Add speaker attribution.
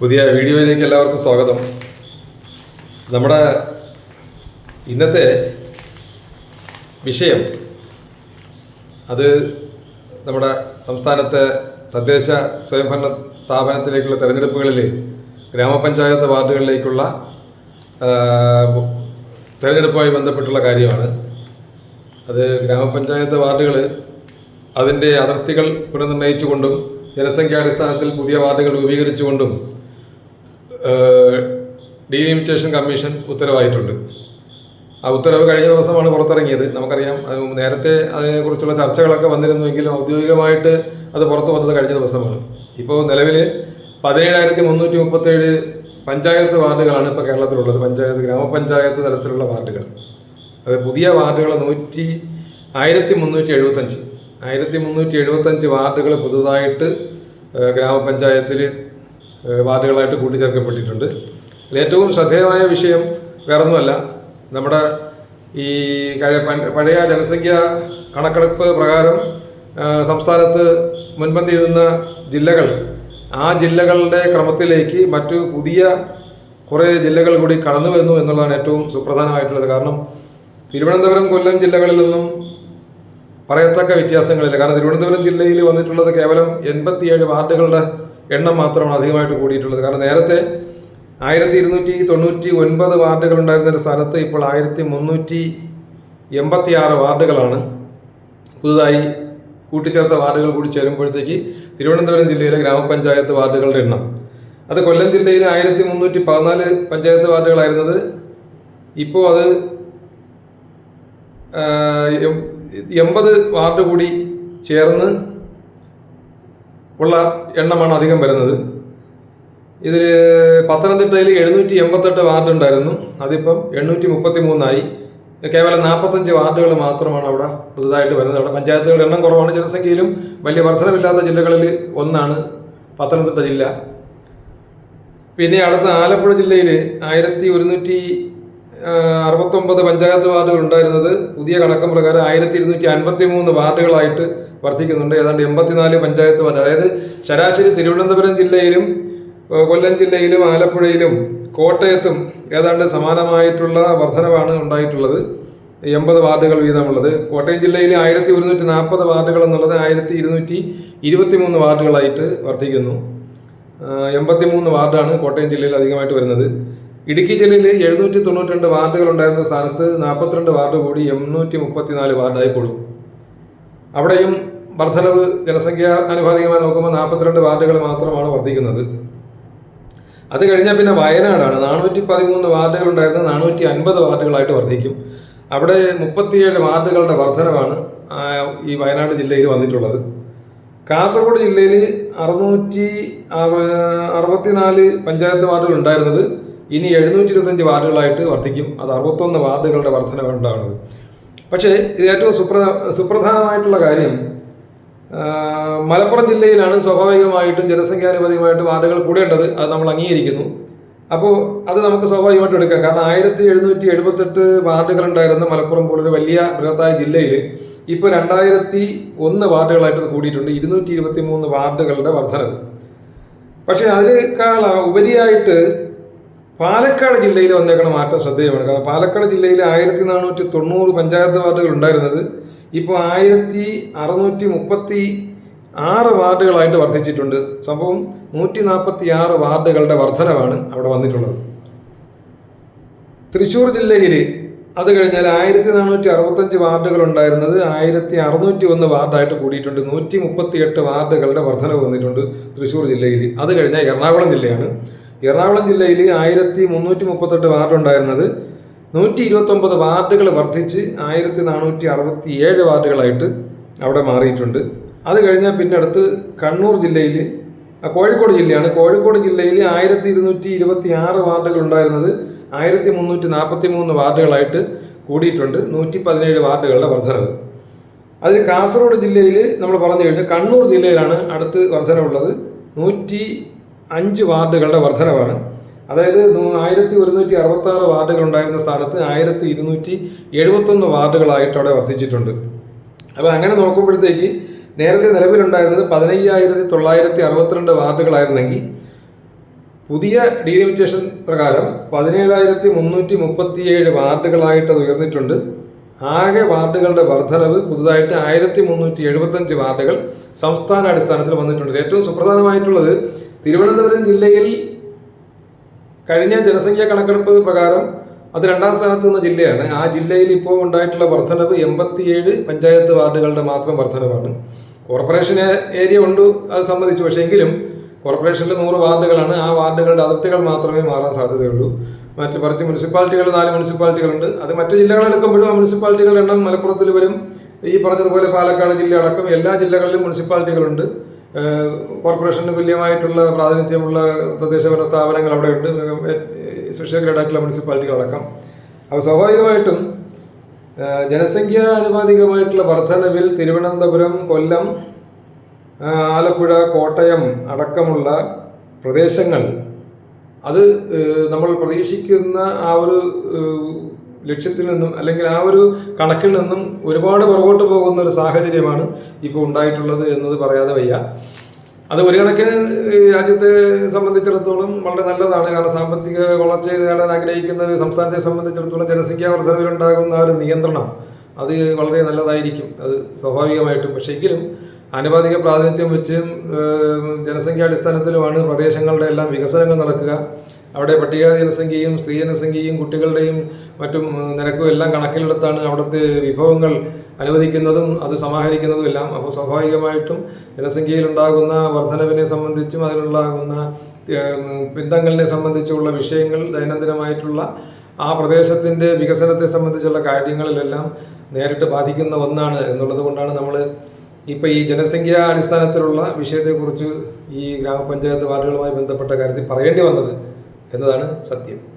Speaker 1: പുതിയ വീഡിയോയിലേക്ക് എല്ലാവർക്കും സ്വാഗതം. നമ്മുടെ ഇന്നത്തെ വിഷയം അത് നമ്മുടെ സംസ്ഥാനത്തെ തദ്ദേശ സ്വയംഭരണ സ്ഥാപനത്തിലേക്കുള്ള തെരഞ്ഞെടുപ്പുകളിൽ ഗ്രാമപഞ്ചായത്ത് വാർഡുകളിലേക്കുള്ള തെരഞ്ഞെടുപ്പുമായി ബന്ധപ്പെട്ടുള്ള കാര്യമാണ്. അത് ഗ്രാമപഞ്ചായത്ത് വാർഡുകൾ അതിന്റെ അതിർത്തികൾ പുനർനിർണയിച്ചുകൊണ്ടും ജനസംഖ്യാടിസ്ഥാനത്തിൽ പുതിയ വാർഡുകൾ രൂപീകരിച്ചുകൊണ്ടും ഡീലിമിറ്റേഷൻ കമ്മീഷൻ ഉത്തരവായിട്ടുണ്ട്. ആ ഉത്തരവ് കഴിഞ്ഞ ദിവസമാണ് പുറത്തിറങ്ങിയത്. നമുക്കറിയാം നേരത്തെ അതിനെക്കുറിച്ചുള്ള ചർച്ചകളൊക്കെ വന്നിരുന്നുവെങ്കിലും ഔദ്യോഗികമായിട്ട് അത് പുറത്തു വന്നത് കഴിഞ്ഞ ദിവസമാണ്. ഇപ്പോൾ നിലവിൽ പതിനേഴായിരത്തി മുന്നൂറ്റി മുപ്പത്തേഴ് പഞ്ചായത്ത് വാർഡുകളാണ് ഇപ്പോൾ കേരളത്തിലുള്ളത്. പഞ്ചായത്ത് ഗ്രാമപഞ്ചായത്ത് തലത്തിലുള്ള വാർഡുകൾ. അത് പുതിയ വാർഡുകൾ നൂറ്റി ആയിരത്തി മുന്നൂറ്റി എഴുപത്തഞ്ച് ആയിരത്തി മുന്നൂറ്റി എഴുപത്തഞ്ച് വാർഡുകൾ പുതുതായിട്ട് ഗ്രാമപഞ്ചായത്തിൽ വാർഡുകളായിട്ട് കൂട്ടിച്ചേർക്കപ്പെട്ടിട്ടുണ്ട്. ഏറ്റവും ശ്രദ്ധേയമായ വിഷയം വേറൊന്നുമല്ല. നമ്മുടെ ഈ പഴയ ജനസംഖ്യ കണക്കെടുപ്പ് പ്രകാരം സംസ്ഥാനത്ത് മുൻപന്തി നിന്ന ജില്ലകൾ ആ ജില്ലകളുടെ ക്രമത്തിലേക്ക് മറ്റു പുതിയ കുറേ ജില്ലകൾ കൂടി കടന്നു വരുന്നു എന്നുള്ളതാണ് ഏറ്റവും സുപ്രധാനമായിട്ടുള്ളത്. കാരണം തിരുവനന്തപുരം കൊല്ലം ജില്ലകളിൽ നിന്നും പറയത്തക്ക വ്യത്യാസങ്ങളില്ല. കാരണം തിരുവനന്തപുരം ജില്ലയിൽ വന്നിട്ടുള്ളത് കേവലം എൺപത്തിയേഴ് വാർഡുകളുടെ എണ്ണം മാത്രമാണ് അധികമായിട്ട് കൂടിയിട്ടുള്ളത്. കാരണം നേരത്തെ ആയിരത്തി ഇരുന്നൂറ്റി തൊണ്ണൂറ്റി ഒൻപത് വാർഡുകൾ ഉണ്ടായിരുന്ന സ്ഥലത്ത് ഇപ്പോൾ ആയിരത്തി മുന്നൂറ്റി എൺപത്തി ആറ് വാർഡുകളാണ് പുതുതായി കൂട്ടിച്ചേർത്ത വാർഡുകൾ കൂടി ചേരുമ്പോഴത്തേക്ക് തിരുവനന്തപുരം ജില്ലയിലെ ഗ്രാമപഞ്ചായത്ത് വാർഡുകളുടെ എണ്ണം. അത് കൊല്ലം ജില്ലയിലെ ആയിരത്തി മുന്നൂറ്റി പതിനാല് പഞ്ചായത്ത് വാർഡുകളായിരുന്നത് ഇപ്പോൾ അത് എൺപത് വാർഡ് കൂടി ചേർന്ന് ഉള്ള എണ്ണമാണ് അധികം വരുന്നത്. ഇതിൽ പത്തനംതിട്ടയിൽ എഴുന്നൂറ്റി എൺപത്തെട്ട് വാർഡ് ഉണ്ടായിരുന്നു. അതിപ്പം എണ്ണൂറ്റി മുപ്പത്തി മൂന്നായി കേവലം നാൽപ്പത്തഞ്ച് വാർഡുകൾ മാത്രമാണ് അവിടെ പുതുതായിട്ട് വരുന്നത്. അവിടെ പഞ്ചായത്തുകളുടെ എണ്ണം കുറവാണ് ജനസംഖ്യയിലും. വലിയ വർധനമില്ലാത്ത ജില്ലകളിൽ ഒന്നാണ് പത്തനംതിട്ട ജില്ല. പിന്നെ അടുത്ത ആലപ്പുഴ ജില്ലയിൽ ആയിരത്തി ഒരുന്നൂറ്റി അറുപത്തൊമ്പത് പഞ്ചായത്ത് വാർഡുകൾ ഉണ്ടായിരുന്നത് പുതിയ കണക്കം പ്രകാരം ആയിരത്തി ഇരുന്നൂറ്റി അൻപത്തി മൂന്ന് വാർഡുകളായിട്ട് വർദ്ധിക്കുന്നുണ്ട് ഏതാണ്ട് എൺപത്തിനാല് പഞ്ചായത്ത് വാർഡ്. അതായത് ശരാശരി തിരുവനന്തപുരം ജില്ലയിലും കൊല്ലം ജില്ലയിലും ആലപ്പുഴയിലും കോട്ടയത്തും ഏതാണ്ട് സമാനമായിട്ടുള്ള വർധനവാണ് ഉണ്ടായിട്ടുള്ളത്. എൺപത് വാർഡുകൾ വീതമുള്ളത്. കോട്ടയം ജില്ലയിൽ ആയിരത്തി ഒരുന്നൂറ്റി നാൽപ്പത് വാർഡുകൾ എന്നുള്ളത് ആയിരത്തി ഇരുന്നൂറ്റി ഇരുപത്തി മൂന്ന് വാർഡുകളായിട്ട് വർദ്ധിക്കുന്നു എൺപത്തി മൂന്ന് വാർഡാണ് കോട്ടയം ജില്ലയിൽ അധികമായിട്ട് വരുന്നത്. ഇടുക്കി ജില്ലയിൽ എഴുന്നൂറ്റി തൊണ്ണൂറ്റി രണ്ട് വാർഡുകൾ ഉണ്ടായിരുന്ന സ്ഥാനത്ത് നാൽപ്പത്തിരണ്ട് വാർഡ് കൂടി എണ്ണൂറ്റി മുപ്പത്തിനാല് വാർഡായി കൂടും അവിടെയും വർധനവ് ജനസംഖ്യ അനുപാതികമായി നോക്കുമ്പോൾ നാൽപ്പത്തിരണ്ട് വാർഡുകൾ മാത്രമാണ് വർദ്ധിക്കുന്നത്. അത് കഴിഞ്ഞാൽ പിന്നെ വയനാടാണ്. നാനൂറ്റി പതിമൂന്ന് വാർഡുകൾ ഉണ്ടായിരുന്ന നാനൂറ്റി അൻപത് വാർഡുകളായിട്ട് വർദ്ധിക്കും. അവിടെ മുപ്പത്തിയേഴ് വാർഡുകളുടെ വർധനവാണ് ഈ വയനാട് ജില്ലയിൽ വന്നിട്ടുള്ളത്. കാസർഗോഡ് ജില്ലയിൽ അറുന്നൂറ്റി അറുപത്തിനാല് പഞ്ചായത്ത് വാർഡുകൾ ഉണ്ടായിരുന്നത് ഇനി എഴുന്നൂറ്റി ഇരുപത്തഞ്ച് വാർഡുകളായിട്ട് വർദ്ധിക്കും അത് അറുപത്തൊന്ന് വാർഡുകളുടെ വർധനവ് ഉണ്ടാകുന്നത് പക്ഷേ ഇത് ഏറ്റവും സുപ്ര സുപ്രധാനമായിട്ടുള്ള കാര്യം മലപ്പുറം ജില്ലയിലാണ് സ്വാഭാവികമായിട്ടും ജനസംഖ്യാനുപതിയുമായിട്ട് വാർഡുകൾ കൂടേണ്ടത്. അത് നമ്മൾ അംഗീകരിക്കുന്നു. അപ്പോൾ അത് നമുക്ക് സ്വാഭാവികമായിട്ടും എടുക്കാം. കാരണം ആയിരത്തി എഴുന്നൂറ്റി എഴുപത്തെട്ട് വാർഡുകൾ ഉണ്ടായിരുന്ന മലപ്പുറം പോലൊരു വലിയ ബൃഹത്തായ ജില്ലയിൽ ഇപ്പോൾ രണ്ടായിരത്തി ഒന്ന് വാർഡുകളായിട്ട് കൂടിയിട്ടുണ്ട്. ഇരുന്നൂറ്റി ഇരുപത്തി മൂന്ന് വാർഡുകളുടെ വർധനവ്. പക്ഷേ അതിനേക്കാൾ ഉപരിയായിട്ട് പാലക്കാട് ജില്ലയിൽ വന്നേക്കണ മാറ്റം ശ്രദ്ധേയമാണ്. കാരണം പാലക്കാട് ജില്ലയിൽ ആയിരത്തി നാനൂറ്റി തൊണ്ണൂറ് പഞ്ചായത്ത് വാർഡുകൾ ഉണ്ടായിരുന്നത് ഇപ്പോൾ ആയിരത്തി അറുന്നൂറ്റി മുപ്പത്തി ആറ് വാർഡുകളായിട്ട് വർദ്ധിച്ചിട്ടുണ്ട്. സംഭവം നൂറ്റി നാൽപ്പത്തി ആറ് വാർഡുകളുടെ വർധനവാണ് അവിടെ വന്നിട്ടുള്ളത്. തൃശ്ശൂർ ജില്ലയിൽ അത് കഴിഞ്ഞാൽ ആയിരത്തി നാനൂറ്റി അറുപത്തഞ്ച് വാർഡുകൾ ഉണ്ടായിരുന്നത് ആയിരത്തി അറുന്നൂറ്റി ഒന്ന് വാർഡായിട്ട് കൂടിയിട്ടുണ്ട്. നൂറ്റി മുപ്പത്തി എട്ട് വാർഡുകളുടെ വർധനവ് വന്നിട്ടുണ്ട് തൃശ്ശൂർ ജില്ലയിൽ. അത് കഴിഞ്ഞാൽ എറണാകുളം ജില്ലയാണ്. എറണാകുളം ജില്ലയിൽ ആയിരത്തി മുന്നൂറ്റി മുപ്പത്തെട്ട് വാർഡ് ഉണ്ടായിരുന്നത്. നൂറ്റി ഇരുപത്തൊമ്പത് വാർഡുകൾ വർദ്ധിച്ച് ആയിരത്തി നാനൂറ്റി അറുപത്തി ഏഴ് വാർഡുകളായിട്ട് അവിടെ മാറിയിട്ടുണ്ട്. അത് കഴിഞ്ഞാൽ പിന്നെ അടുത്ത് കണ്ണൂർ ജില്ലയിൽ കോഴിക്കോട് ജില്ലയാണ്. കോഴിക്കോട് ജില്ലയിൽ ആയിരത്തി ഇരുന്നൂറ്റി ഇരുപത്തി ആറ് വാർഡുകൾ ഉണ്ടായിരുന്നത്. ആയിരത്തി മുന്നൂറ്റി നാൽപ്പത്തി മൂന്ന് വാർഡുകളായിട്ട് കൂടിയിട്ടുണ്ട്. നൂറ്റി പതിനേഴ് വാർഡുകളുടെ വർധനവ്. അതിൽ കാസർഗോഡ് ജില്ലയിൽ നമ്മൾ പറഞ്ഞു കഴിഞ്ഞാൽ കണ്ണൂർ ജില്ലയിലാണ് അടുത്ത് വർധനവുള്ളത്. നൂറ്റി അഞ്ച് വാർഡുകളുടെ വർധനവാണ്. അതായത് ആയിരത്തി ഒരുന്നൂറ്റി അറുപത്തി ആറ് വാർഡുകൾ ഉണ്ടായിരുന്ന സ്ഥാനത്ത് ആയിരത്തി ഇരുന്നൂറ്റി എഴുപത്തൊന്ന് വാർഡുകളായിട്ട് അവിടെ വർദ്ധിച്ചിട്ടുണ്ട് അപ്പോൾ അങ്ങനെ നോക്കുമ്പോഴത്തേക്ക് നേരത്തെ നിലവിലുണ്ടായിരുന്നത് പതിനയ്യായിരത്തി തൊള്ളായിരത്തി അറുപത്തിരണ്ട് വാർഡുകളായിരുന്നെങ്കിൽ പുതിയ ഡീലിമിറ്റേഷൻ പ്രകാരം പതിനേഴായിരത്തി മുന്നൂറ്റി മുപ്പത്തിയേഴ് വാർഡുകളായിട്ട് അത് ഉയർന്നിട്ടുണ്ട്. ആകെ വാർഡുകളുടെ വർധനവ് പുതുതായിട്ട് ആയിരത്തി മുന്നൂറ്റി എഴുപത്തഞ്ച് വാർഡുകൾ സംസ്ഥാന അടിസ്ഥാനത്തിൽ വന്നിട്ടുണ്ട്. ഏറ്റവും സുപ്രധാനമായിട്ടുള്ളത് തിരുവനന്തപുരം ജില്ലയിൽ കഴിഞ്ഞ ജനസംഖ്യാ കണക്കെടുപ്പ് പ്രകാരം അത് രണ്ടാം സ്ഥാനത്ത് നിന്ന ജില്ലയാണ്. ആ ജില്ലയിൽ ഇപ്പോൾ ഉണ്ടായിട്ടുള്ള വർധനവ് എൺപത്തിയേഴ് പഞ്ചായത്ത് വാർഡുകളുടെ മാത്രം വർധനവാണ്. കോർപ്പറേഷൻ ഏരിയ ഉണ്ട് അത് സംബന്ധിച്ചു. പക്ഷേ എങ്കിലും കോർപ്പറേഷനിൽ നൂറ് വാർഡുകളാണ്. ആ വാർഡുകളുടെ അതിർത്തികൾ മാത്രമേ മാറാൻ സാധ്യതയുള്ളൂ. മറ്റ് കുറച്ച് മുനിസിപ്പാലിറ്റികൾ നാല് മുനിസിപ്പാലിറ്റികളുണ്ട്. അത് മറ്റു ജില്ലകളെടുക്കുമ്പോഴും ആ മുനിസിപ്പാലിറ്റികളുടെ എണ്ണം മലപ്പുറത്തിൽ വരും. ഈ പറഞ്ഞതുപോലെ പാലക്കാട് ജില്ല അടക്കം എല്ലാ ജില്ലകളിലും മുനിസിപ്പാലിറ്റികളുണ്ട്. കോർപ്പറേഷന് തുല്യമായിട്ടുള്ള പ്രാതിനിധ്യമുള്ള തദ്ദേശഭരണ സ്ഥാപനങ്ങൾ അവിടെ ഉണ്ട്. സ്പെഷ്യൽ ഗ്രേഡായിട്ടുള്ള മുനിസിപ്പാലിറ്റികളടക്കം അപ്പോൾ സ്വാഭാവികമായിട്ടും ജനസംഖ്യാ അനുപാതികമായിട്ടുള്ള വർധനവിൽ തിരുവനന്തപുരം കൊല്ലം ആലപ്പുഴ കോട്ടയം അടക്കമുള്ള പ്രദേശങ്ങൾ അത് നമ്മൾ പ്രതീക്ഷിക്കുന്ന ആ ഒരു ലക്ഷ്യത്തിൽ നിന്നും അല്ലെങ്കിൽ ആ ഒരു കണക്കിൽ നിന്നും ഒരുപാട് പുറകോട്ട് പോകുന്ന ഒരു സാഹചര്യമാണ് ഇപ്പോൾ ഉണ്ടായിട്ടുള്ളത് എന്നത് പറയാതെ വയ്യ. അത് ഒരു കണക്കിന് രാജ്യത്തെ സംബന്ധിച്ചിടത്തോളം വളരെ നല്ലതാണ്. കാരണം സാമ്പത്തിക വളർച്ച നേടാൻ ആഗ്രഹിക്കുന്ന ഒരു സംസ്ഥാനത്തെ സംബന്ധിച്ചിടത്തോളം ജനസംഖ്യാ വർധനവിലുണ്ടാകുന്ന ഒരു നിയന്ത്രണം അത് വളരെ നല്ലതായിരിക്കും. അത് സ്വാഭാവികമായിട്ടും. പക്ഷേ എങ്കിലും ആനുപാതിക പ്രാതിനിധ്യം വെച്ച് ജനസംഖ്യാടിസ്ഥാനത്തിലുമാണ് പ്രദേശങ്ങളുടെ എല്ലാം വികസനങ്ങൾ നടക്കുക. അവിടെ പട്ടിക ജനസംഖ്യയും സ്ത്രീ ജനസംഖ്യയും കുട്ടികളുടെയും മറ്റും നിരക്കും എല്ലാം കണക്കിലെടുത്താണ് അവിടുത്തെ വിഭവങ്ങൾ അനുവദിക്കുന്നതും അത് സമാഹരിക്കുന്നതും എല്ലാം അപ്പോൾ സ്വാഭാവികമായിട്ടും ജനസംഖ്യയിലുണ്ടാകുന്ന വർധനവിനെ സംബന്ധിച്ചും അതിലുണ്ടാകുന്ന പിന്തങ്ങളിനെ സംബന്ധിച്ചുള്ള വിഷയങ്ങൾ ദൈനംദിനമായിട്ടുള്ള ആ പ്രദേശത്തിന്റെ വികസനത്തെ സംബന്ധിച്ചുള്ള കാര്യങ്ങളിലെല്ലാം നേരിട്ട് ബാധിക്കുന്ന ഒന്നാണ് എന്നുള്ളത് കൊണ്ടാണ് നമ്മൾ ഇപ്പോൾ ഈ ജനസംഖ്യാ അടിസ്ഥാനത്തിലുള്ള വിഷയത്തെക്കുറിച്ച് ഈ ഗ്രാമപഞ്ചായത്ത് വാർഡുകളുമായി ബന്ധപ്പെട്ട കാര്യത്തിൽ പറയേണ്ടി വന്നത്. എന്നതാണ് സത്യം.